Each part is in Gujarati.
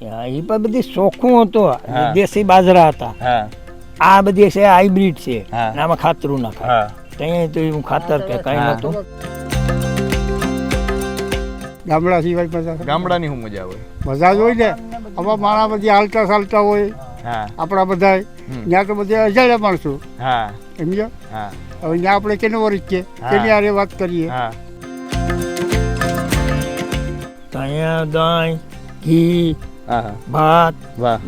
હા, એ પણ બધી ચોખ્ખું હતું. હા. દેશી બાજરા હતા. આ બધી છે હાઇબ્રિડ છે. આમાં ખાતરું નાખાય ત્યાં તો એવું ખાતર કે કઈ હા. નતું ગામડા સિવાય મજા ગામડાની શું મજા આવે મજા જ હોય ને. આમાં મારા બધી હાલતા ચાલતા હોય. આપણા બધા ત્યાં તો બધા અજાણ્યા માણસો. હા. સમજો? હવે ત્યાં આપણે કેનો વર્ષ છે? હા. તેની આરે વાત કરીએ. ત્યાં તો ઘી હા હા ભાત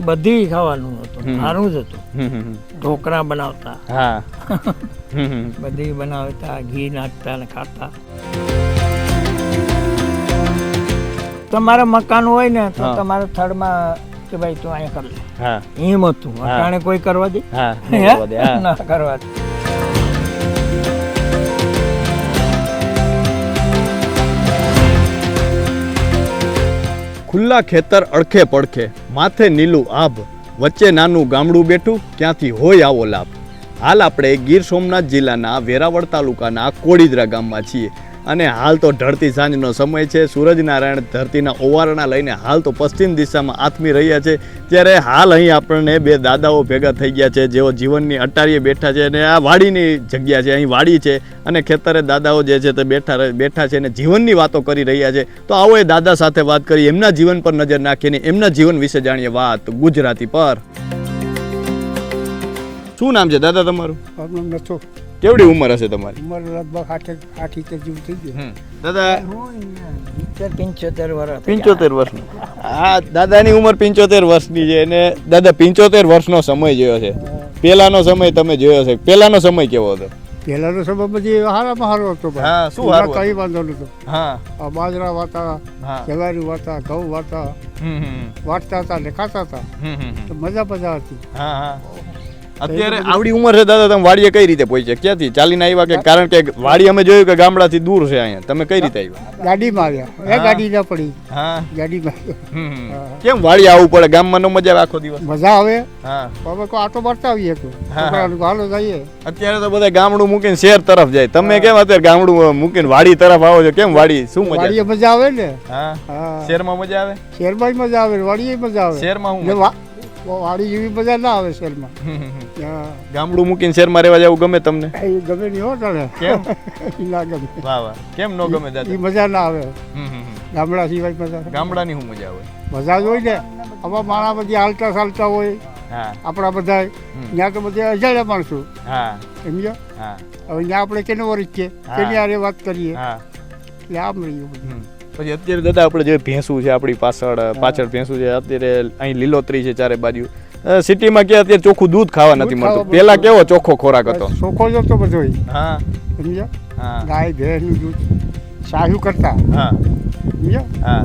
બધી ખાવાનું હતું. સારું જ હતું. ઢોકળા બનાવતા. બધી બનાવતા ઘી નાખતા ને ખાતા. તમારે મકાન હોય ને તો. તમારે થડમાં કે ભાઈ તું અહીંયા કરી લે. એમ હતું. અટાણે કોઈ કરવા દે? ના કરવા દે. ખુલ્લા ખેતર અડખે પડખે, માથે નીલું આભ, વચ્ચે નાનું ગામડું બેઠું ક્યાંથી હોય આવો લાભ. હાલ આપણે ગીર સોમનાથ જિલ્લાના વેરાવળ તાલુકાના કોડીદરા ગામમાં છીએ. અને હાલ તો ઢળતી સાંજનો સમય છે. સૂરજનારાયણ ધરતીના ઓવારણા લઈને હાલ તો પશ્ચિમ દિશામાં આથમી રહ્યા છે. ત્યારે હાલ અહીં આપણને બે દાદાઓ ભેગા થઈ ગયા છે. જેઓ જીવનની અટારીએ બેઠા છે અને આ વાડીની જગ્યા છે. અહીં વાડી છે અને ખેતરે દાદાઓ જે છે તે બેઠા બેઠા છે અને જીવનની વાતો કરી રહ્યા છે. તો આવો એ દાદા સાથે વાત કરી. એમના જીવન પર નજર નાખીને એમના જીવન વિશે જાણીએ વાત ગુજરાતી પર. શું નામ છે દાદા તમારું? નામ નથો. કેવડી ઉંમર હશે તમારી? ઉંમર લગભગ આઠ આઠ ઇતર જેવું થઈ ગયું. દાદા પંચોતેર વર્ષ. પિંચોતેર વર્ષની. હા દાદાની ઉંમર પિંચોતેર વર્ષની છે અને દાદા પિંચોતેર વર્ષનો સમય જોયો છે. પહેલાનો સમય તમે જોયો છે. પહેલાનો સમય કેવો હતો? પહેલાનો સમય બધી હારામાં હારો હતો હા, શું હારો કઈ વાંધો નતો હા. બાજરા વાતા જવારી વાતા ઘઉં વાતા હમ હમ વાટતા હતા ને ખાતા હતા. હમ હમ. તો મજા મજા હતી. હા હા. અત્યારે આવડી ઉંમર છે દાદા તમે વાડીએ કઈ રીતે પહોંચ્યા ક્યાંથી? ચાલીને આવ્યા કે કારણ કે વાડી અમે જોયું કે ગામડાથી દૂર છે અહીંયા. તમે કઈ રીતે આવ્યા? ગાડીમાં આવ્યા. એ ગાડી ના પડી. હા. ગાડીમાં કેમ વાડી આવવું પડે? ગામમાં નો મજા આવે આખો દિવસ? મજા આવે. હા. હવે કોઈ આટો મારતા આવીએ તો હાલો જઈએ. અત્યારે તો બધા ગામડું મૂકીને શહેર તરફ જાય. તમે કેમ અત્યારે ગામડું મૂકીને વાડી તરફ આવો છો? કેમ વાડી? શું મજા વાડીએ મજા આવે ને? હા. શહેરમાં મજા આવે? શહેરમાં મજા આવે વાડીએ મજા આવે. શહેરમાં હું વાડી જેવી મજા ના આવે શહેરમાં. માં ગામડું મૂકીને શહેરમાં રહેવા જવું ગમે તમને? એ ગમે નહીં હો તને. કેમ? ના ગમે. વાહ વાહ. કેમ ન ગમે એ દાદા મજા ના આવે. ગામડા સિવાય મજા ગામડાની શું મજા આવે. મજા જ હોય ને. આમાં માણા બધી હાલતા ચાલતા હોય. આપણા બધા ત્યાં તો બધા અજાણ્યા માણસો. સમજો હવે ત્યાં આપણે કેનો વરિષ્ઠ છે? કેની આરે વાત કરીએ. એટલે આમ રહ્યું બધું. પછી અત્યારે દાદા આપણે જે ભેંસું છે આપણી પાછળ પાછળ ભેંસું છે અત્યારે અહીં લીલોતરી છે ચારે બાજુ. સિટીમાં કે અત્યારે ચોખ્ખું દૂધ ખાવા નથી મળતું. પેલા કેવો ચોખ્ખો ખોરાક હતો? ચોખ્ખો જ હતો બધો હા. સમજ્યા? ગાય ભેંસનું દૂધ સાહ્યું કરતા. હા. સમજ્યા? હા.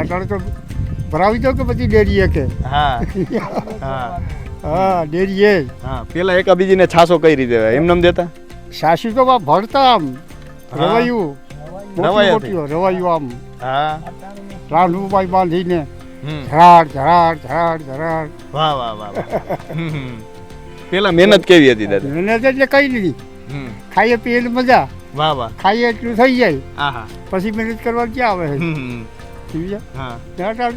અત્યારે તો ભરાવી દો કે પછી ડેરીએ કે? હા. હા. હા ડેરીએ. હા પેલા એકાબીજીને છાસો કઈ રીતે? એમને દેતા? સાસુ તો ભરતા આમ. રવાયું. રવાયા રવાયું આમ. હા. રાંધુભાઈ બાંધીને હમ. ઝરાડ ઝરાડ ઝરાડ ઝરાડ. વાહ વાહ વાહ. પેલા મહેનત કેવી હતી દાદા? મહેનત એટલે કઈ નહીં. ખાઈએ પીએ એટલે મજા. વાહ વાહ. ખાઈએ એટલું થઈ જાય. પછી મહેનત કરવા ક્યાં આવે. સમજ્યા? હા.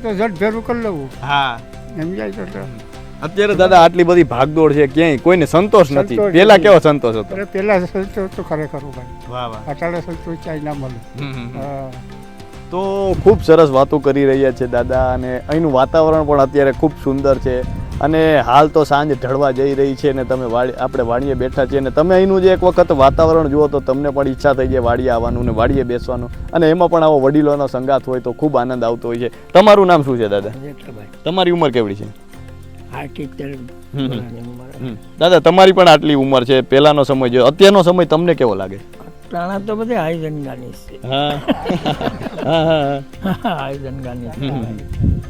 તો ઝટ ભેરું કરી લેવું. હા. સમજાય તો તો. અત્યારે દાદા આટલી બધી ભાગદોડ છે ક્યાંય? કોઈને સંતોષ નથી. પેલા કેવો સંતોષ હતો? પેલા સંતોષ તો ખરેખર ભાઈ વાહ વાહ. અટાણે સંતોષ ક્યાંય ના મળે તો ખૂબ સરસ વાતો કરી રહ્યા છે દાદા અને અહીંનું વાતાવરણ પણ અત્યારે ખૂબ સુંદર છે. અને હાલ તો સાંજ ઢળવા જઈ રહી છે ને તમે વાડી આપણે વાડીએ બેઠા છીએ અને તમે અહીંનું જે એક વખત વાતાવરણ જુઓ તો તમને પણ ઈચ્છા થઈ જાય વાડીએ આવવાનું ને વાડીએ બેસવાનું. અને એમાં પણ આવો વડીલોનો સંગાત હોય તો ખૂબ આનંદ આવતો હોય છે. તમારું નામ શું છે દાદા? તમારી ઉંમર કેવડી છે. દાદા તમારી પણ આટલી ઉંમર છે પહેલાનો સમય જો અત્યારનો સમય તમને કેવો લાગે? તાણા તો બધે આયોજનગાની છે. હા.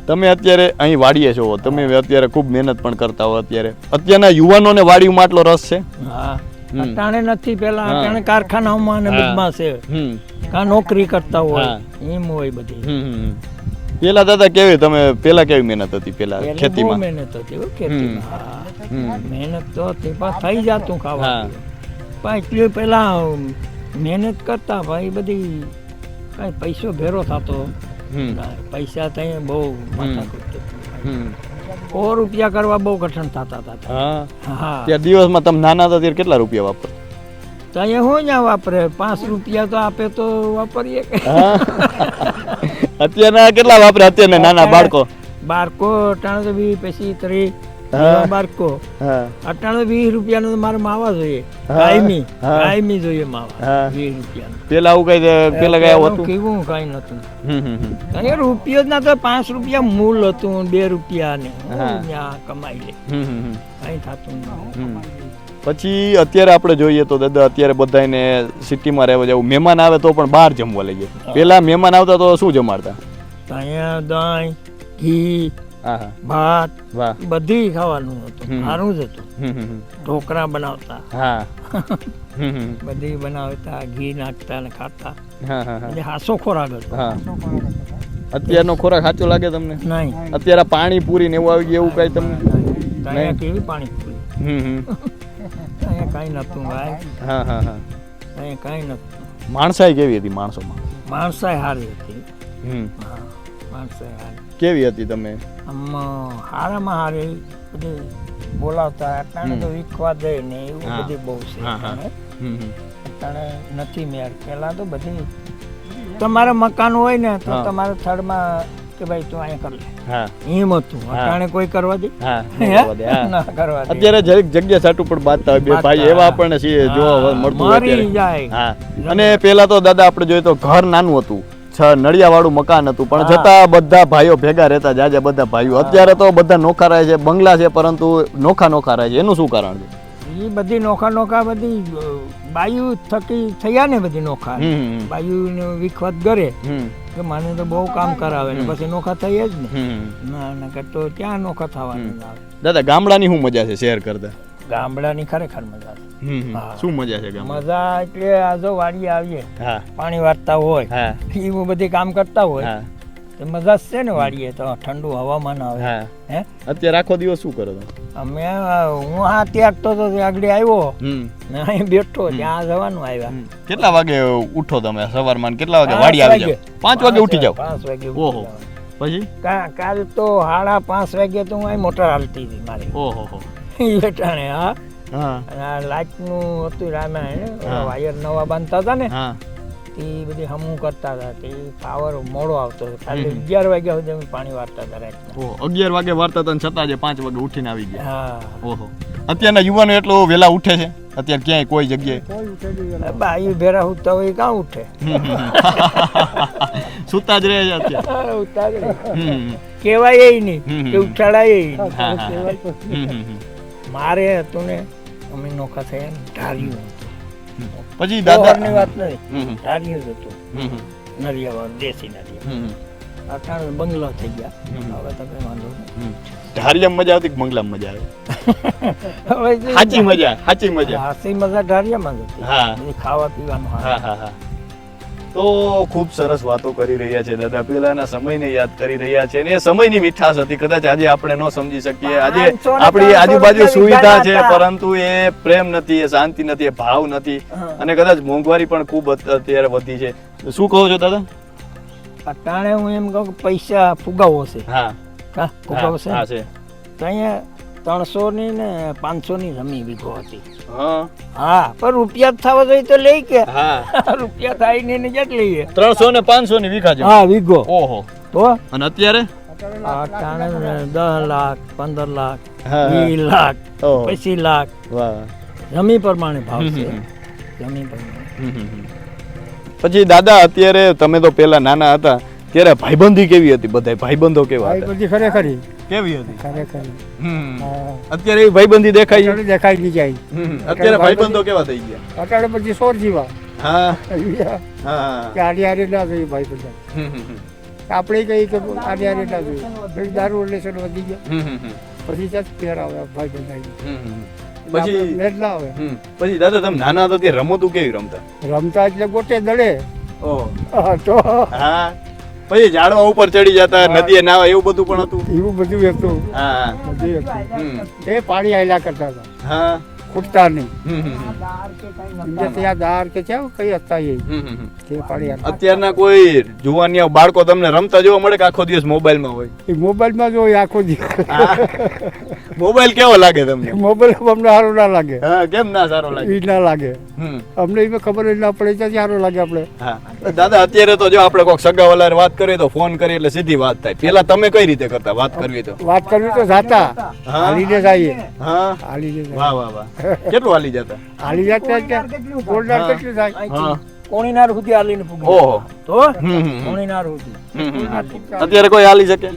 તમે અત્યારે અહીં વાડીએ છો તમે અત્યારે ખૂબ મહેનત પણ કરતા હો અત્યારે. અત્યારના યુવાનોને વાડીમાં આટલો રસ છે? હા. હમ. નથી પેલા તાણે કારખાનાઓમાં ને બધમાં છે. કા નોકરી કરતા હોય એમ હોય બધી. પેલા દાદા કેવી તમે પેલા કેવી મહેનત હતી પેલા ખેતીમાં? મહેનત હતી ખેતીમાં. મહેનત તો તે પાસ થઈ જતું ખાવા. પણ એટલી પેલા મહેનત કરતા ભાઈ બધી કઈ પૈસો ભેરો થતો. પૈસા ત્યાં બહુ. સો રૂપિયા કરવા બહુ કઠણ થતા હતા. ત્યાં દિવસમાં તમે નાના હતા ત્યારે કેટલા રૂપિયા વાપરો? ત્યાં હું શું વાપરે? પાંચ રૂપિયા તો આપે તો વાપરીએ કે? અત્યારના કેટલા વાપરે? અત્યારના નાના બાળકો? બાળકો અટાણે તો બી પછી ત્રી બાળકો. બારકો હા વીસ રૂપિયાનો તો મારે માવા જોઈએ. કાયમી. કાયમી જોઈએ માવા. વીસ રૂપિયાનો. પેલા આવું કઈ પેલા કઈ હતું? કેવું કઈ નતું. અહીંયા રૂપિયો જ ના તો પાંચ રૂપિયા મૂલ હતું બે રૂપિયા ને કમાઈ લે. કઈ થતું ના. પછી અત્યારે આપણે જોઈએ તો દાદા અત્યારે બધાને સિટીમાં રહેવા જવું મહેમાન આવે તો પણ બહાર જમવા લઈ જાય. પેલા મહેમાન આવતા તો શું જમાડતા? તો દહીં ઘી ભાત બધી ખાવાનું હતું. સારું જ હતું. ઢોકળા બનાવતા. હા. હમ, હમ. બધી બનાવતા ઘી નાખતા ને ખાતા. એટલે હાસો ખોરાક હતો. અત્યારનો ખોરાક સાચો લાગે તમને? નહીં. અત્યારે પાણી પૂરી ને એવું આવી ગયું એવું કઈ તમને? અહીંયા કેવી પાણી હમ, હમ. અહીંયા કાંઈ નહોતું ભાઈ. હા હા હા. અહીંયા કાંઈ નહોતું. માણસાઈ કેવી હતી માણસોમાં? માણસાઈ સારી હતી. હમ. હા માણસાઈ સારી કેવી હતી તમે? આમ હારામાં હારી. બધી બોલાવતા અટાણે તો વિખવા દે ને એવું. બધી બહુ છે. અટાણે. નથી મેર પહેલાં તો બધી તમારે મકાન હોય ને તો. તમારે થડમાં કે ભાઈ તું અહીંયા કર લે. હા. એમ હતું. અટાણે કોઈ કરવા દે? હા. ના કરવા દે અત્યારે જરીક જગ્યા સાટું પણ બાંધતા હોય બે ભાઈ એવા આપણને છે જોવા મળતું હોય જાય. હા. અને પેલા તો દાદા આપણે જોઈએ તો ઘર નાનું હતું. છ નળિયા વાળું મકાન હતું. પણ છતાં બધા ભાઈઓ ભેગા રહેતા જાજા બધા ભાઈઓ. અત્યારે તો બધા નોખા રહે છે બંગલા છે પરંતુ નોખા નોખા રહે છે. એનું શું કારણ છે? એ બધી નોખા નોખા બધી બાયુ થકી થયા ને બધી નોખા. બાયુ ને વિખવત કરે કે મને તો બહુ કામ કરાવે ને પછી નોખા થઈ જ ને. ના ના તો ક્યાં નોખા થવાનું આવે? દાદા ગામડાની શું મજા છે શેર કરતા? ગામડાની ખરેખર મજા છે. શું મજા છે મજા એટલે આ જો વાડી આવીએ હા. પાણી વાળતા હોય હા. એવું બધી કામ કરતા હોય મજા છે ને વાડીએ તો ઠંડુ હવામાન આવે. હે. અત્યારે આખો દિવસ શું કરો અમે હું આ ત્યાગતો તો આગળ આવ્યો. ને અહીં બેઠો ત્યાં જવાનું આવ્યા. કેટલા વાગે ઉઠો તમે? સવારમાં કેટલા વાગે? વાડી આવી. જાવ પાંચ વાગે ઉઠી જાવ પાંચ વાગે ઓહો. પછી? કાલ તો સાડા પાંચ વાગે તો હું અહીં મોટર હાલતી હતી મારી. ઓહો હો. એ હા. હા. નું હતું રામાયણ વાયર નવા બાંધતા હતા ને. હા. તે બધી હમું કરતા હતા તે પાવર મોડો આવતો હતો. ખાલી અગિયાર વાગ્યા સુધી અમે પાણી વાર્તા હતા રાતના. અગિયાર વાગે વાર્તા હતા છતાં જે પાંચ વાગે ઉઠીને આવી ગયા. હા. ઓહો. અત્યારના યુવાનો એટલો વહેલા ઉઠે છે? અત્યારે ક્યાંય કોઈ જગ્યાએ? બાઈ ભેરા ઉઠતા હોય એ કાં ઉઠે? સુતા જ રહે છે અત્યારે. ઉતારે. જ કહેવાય ય નહીં કે ઉઠાડાય. મારે હતું ને અમે નોખા થયા ને ઢાર્યું પછી દાદાની વાત નહીં. જ હતું. નરિયાવાળું દેશી નરિયા. હમ, અટાણે બંગલો થઈ ગયા. હવે તમે વાંધો નહીં. હમ. મજા આવતી કે બંગલામાં મજા આવે? સાચી મજા સાચી મજા. હાસી મજા ઢારિયામાં જ હા. ખાવા પીવાનું હા હા હા. તો ખૂબ સરસ વાતો કરી રહ્યા છે દાદા. પેલાના સમયને યાદ કરી રહ્યા છે અને એ સમયની મીઠાશ હતી. કદાચ આજે આપણે ન સમજી શકીએ. આજે આપણી આજુબાજુ સુવિધા છે પરંતુ એ પ્રેમ નથી એ શાંતિ નથી એ ભાવ નથી. અને કદાચ મોંઘવારી પણ ખૂબ અત્યારે વધી છે. શું કહો છો દાદા? અટાણે હું એમ કહું કે પૈસા ફુગાવો છે. હા. ફુગાવો છે? હા છે. અહીંયા ત્રણસો ની ને પાંચસો ની જમી વીઘો હતી. હા. હા પણ રૂપિયા થવા જોઈએ તો લઈ કે. હા. રૂપિયા થાય ને એને ક્યાંક લઈએ. ત્રણસો ને પાંચસો ની વીઘા હા વીઘો. ઓહો. તો અને અત્યારે? દસ લાખ પંદર લાખ. વીસ લાખ. પચીસ લાખ. વાહ. જમી પ્રમાણે ભાવ છે. જમી પ્રમાણે. હમ, હમ, હમ. પછી દાદા અત્યારે તમે તો પેલા નાના હતા. ત્યારે ભાઈબંધી કેવી હતી? બધા ભાઈબંધો કેવા ભાઈ હતા? બધી ખરેખરી કેવી હતી? ખરેખર અત્યારે ભાઈ ભાઈબંધી દેખાય છે? દેખાય નહીં જાય. અત્યારે ભાઈબંધો કેવા થઈ ગયા? અત્યારે પછી સોર જીવા. હા. કે હા. આડી ના થઈ ભાઈ બધા હમ, હમ, હમ. આપણે કહીએ કે આડી આડી ના થઈ દારૂ રિલેશન વધી ગયા. પછી ત્યાં ફેર આવે ભાઈ બધા હમ, હમ. પછી ના આવે. પછી દાદા તમે નાના હતા ત્યારે રમતું કેવી રમતા? રમતા એટલે ગોટે દડે. હા, તો હા. પછી ઝાડવા ઉપર ચડી જતા. નદીએ નાવા એવું બધું પણ હતું? એવું બધું હતું. હા. બધું હતું. એ પાણી આયલા કરતા હતા. હા. ખૂટતા નહીં. હમ હમ હમ. દાળ કે કાંઈ એમને નતા ત્યાં દાર કે છે કઈ હતા એ. તે પાડી અત્યારના કોઈ જુવાનિયા બાળકો તમને રમતા જોવા મળે કે આખો દિવસ મોબાઈલમાં હોય? એ મોબાઈલમાં જો એ આખો દિવસ. મોબાઈલ કેવો લાગે તમને? મોબાઈલ અમને સારો ના લાગે. હા કેમ ના સારો લાગે? એ ના લાગે. હમ. અમને એમાં ખબર જ ના પડે ત્યાં સારો લાગે આપણે? દાદા અત્યારે તો જો આપણે કોઈક સગાવાલાને વાત કરીએ તો ફોન કરીએ એટલે સીધી વાત થાય. પેલા તમે કઈ રીતે કરતા? વાત કરવી તો. વાત કરવી તો જાતા. હાલીને જઈએ હા. હાલીને. વાહ વાહ વાહ. કેટલું હાલી જતા? હાલી જતા કોણીનાર કેટલું થાય? હા. કોણીનાર સુધી હાલીને પૂગે ઓહો. તો. કોણીનાર સુધી. અત્યારે કોઈ હાલી શકે?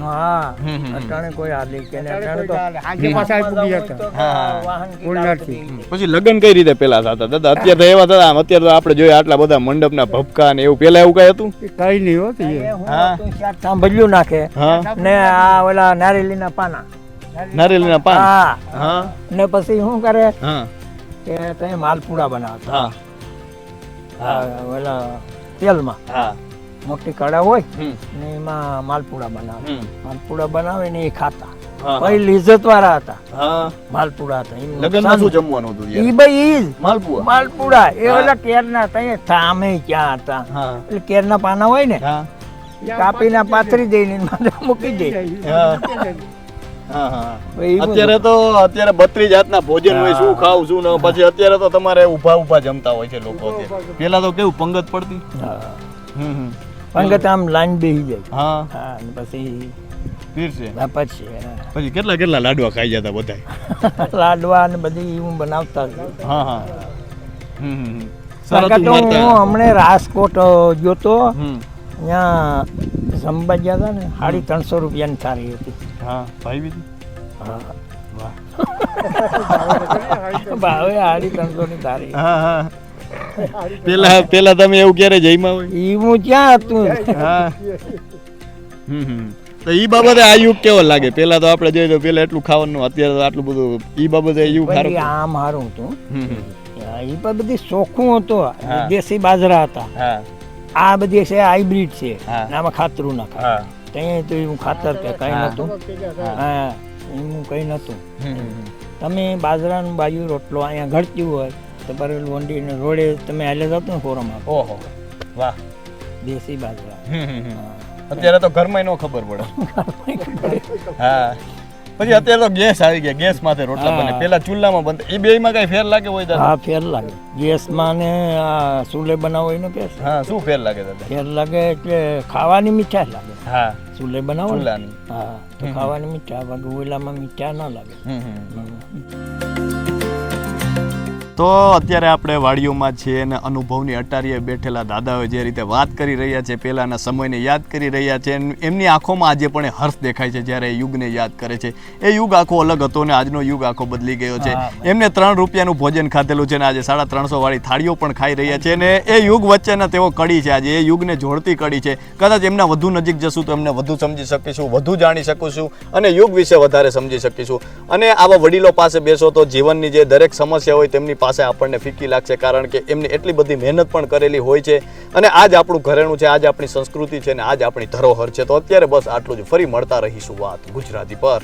હા. અટાણે કોઈ હાલી કે અટાણે તો હાજે પાછા પૂગી જતા. હા. વાહન કોણીનારથી. પછી લગ્ન કઈ રીતે પેલા થતા? દાદા અત્યારે તો એવા થતા આમ અત્યારે તો આપણે જોઈએ આટલા બધા મંડપના ભપકા ને એવું. પેલા એવું કઈ હતું? કઈ નહીં હોતી હું સાંભળ્યું નાખે ને આ ઓલા નારેલીના પાના. નારિયેળીના પાન? હા. હા. ને પછી શું કરે? હા. કે તે માલપુડા બનાવતા હા. ઓલા તેલમાં. હા. મોટી કડા હોય ને એમાં માલપુડા બનાવે. માલપુડા બનાવે ને એ ખાતા. ભાઈ લિજ્જત વાળા હતા. માલપુડા હતા. લગ્નમાં શું જમવાનું હતું ઈ ભાઈ ઈ જ. માલપુઆ માલપુડા. એ. ઓલા કેરના તઈ થામે ક્યાં હતા. એટલે કેરના પાના હોય ને કાપીને પાથરી દઈને મૂકી દે. એ. અત્યારે તો અત્યારે બત્રીસ જાતના ભોજન હોય શું ખાવ શું ન પછી અત્યારે તો તમારે ઊભા ઊભા જમતા હોય છે લોકો પેલા તો કેવું પંગત પડતી. પંગત આમ લાઈન બેહી જાય. હા. હા પછી પછી પછી કેટલા કેટલા લાડવા ખાઈ જતા બધા લાડવા ને બધી હું બનાવતા હા હા. હું હમણે રાજકોટ ગયો તો ત્યાં ગયા હતા ને સાડી ત્રણસો રૂપિયાની થાળી હતી. હા ભાઈ બીજી? હા. વાહ. ભાવે સાડી ત્રણસો ની થાળી હા હા. પેલા પેલા તમે એવું ક્યારે જઈમાં હોય? હું ક્યાં હતું? હા. હમ હમ. તો ઈ બાબતે આ યુગ કેવો લાગે? પેલા તો આપણે જોઈએ તો પેલા એટલું ખાવાનું અત્યારે તો આટલું બધું ઈ બાબતે યુગ સારું આમ હારું હતું. એ પણ બધી ચોખ્ખું હતું. દેશી બાજરા હતા. આ બધી છે હાઇબ્રિડ છે. આમાં ખાતરું નાખે હા. ત્યાં તો એવું ખાતર કે કઈ નહોતું. નતું હા એવું કઈ હમ. તમે બાજરાનું બાજુ રોટલો અહીંયા ઘડતી હોય તો બરેલું વંડીને રોડે તમે હાલે જતો ને ફોરમમાં. ઓહો વાહ. દેશી બાજરા. હમ હમ હમ. અત્યારે તો ઘરમાં ન ખબર પડે. હા. પછી અત્યારે તો ગેસ આવી ગયા ગેસ માથે રોટલા બને. પેલા ચૂલામાં બનતા એ બે માં કઈ ફેર લાગે હોય દાદા? હા ફેર લાગે. ગેસમાં ને આ ચૂલે બનાવો એનો કે હા શું ફેર લાગે દાદા? ફેર લાગે એટલે ખાવાની મીઠાઈ લાગે. હા. ચૂલે બનાવો ચૂલાની. હા તો ખાવાની મીઠા બાકી ઓલામાં મીઠા ના લાગે. હમ. તો અત્યારે આપણે વાડીઓમાં છીએ અને અનુભવની અટારીએ બેઠેલા દાદાઓ જે રીતે વાત કરી રહ્યા છે પહેલાંના સમયને યાદ કરી રહ્યા છે એમની આંખોમાં આજે પણ હર્ષ દેખાય છે જ્યારે એ યુગને યાદ કરે છે. એ યુગ આખો અલગ હતો ને આજનો યુગ આખો બદલી ગયો છે. એમને ત્રણ રૂપિયાનું ભોજન ખાધેલું છે ને આજે સાડા ત્રણસો વાળી થાળીઓ પણ ખાઈ રહ્યા છે અને એ યુગ વચ્ચેના તેઓ કડી છે. આજે એ યુગને જોડતી કડી છે. કદાચ એમના વધુ નજીક જશું તો એમને વધુ સમજી શકીશું વધુ જાણી શકીશું અને યુગ વિશે વધારે સમજી શકીશું. અને આવા વડીલો પાસે બેસો તો જીવનની જે દરેક સમસ્યા હોય તેમની પાસે આપણને ફીકી લાગશે કારણ કે એમને એટલી બધી મહેનત પણ કરેલી હોય છે અને આજ આપણું ઘરેણું છે, આજ આપણી સંસ્કૃતિ છે અને આજ આપણી ધરોહર છે. તો અત્યારે બસ આટલું જ. ફરી મળતા રહીશું વાત ગુજરાતી પર.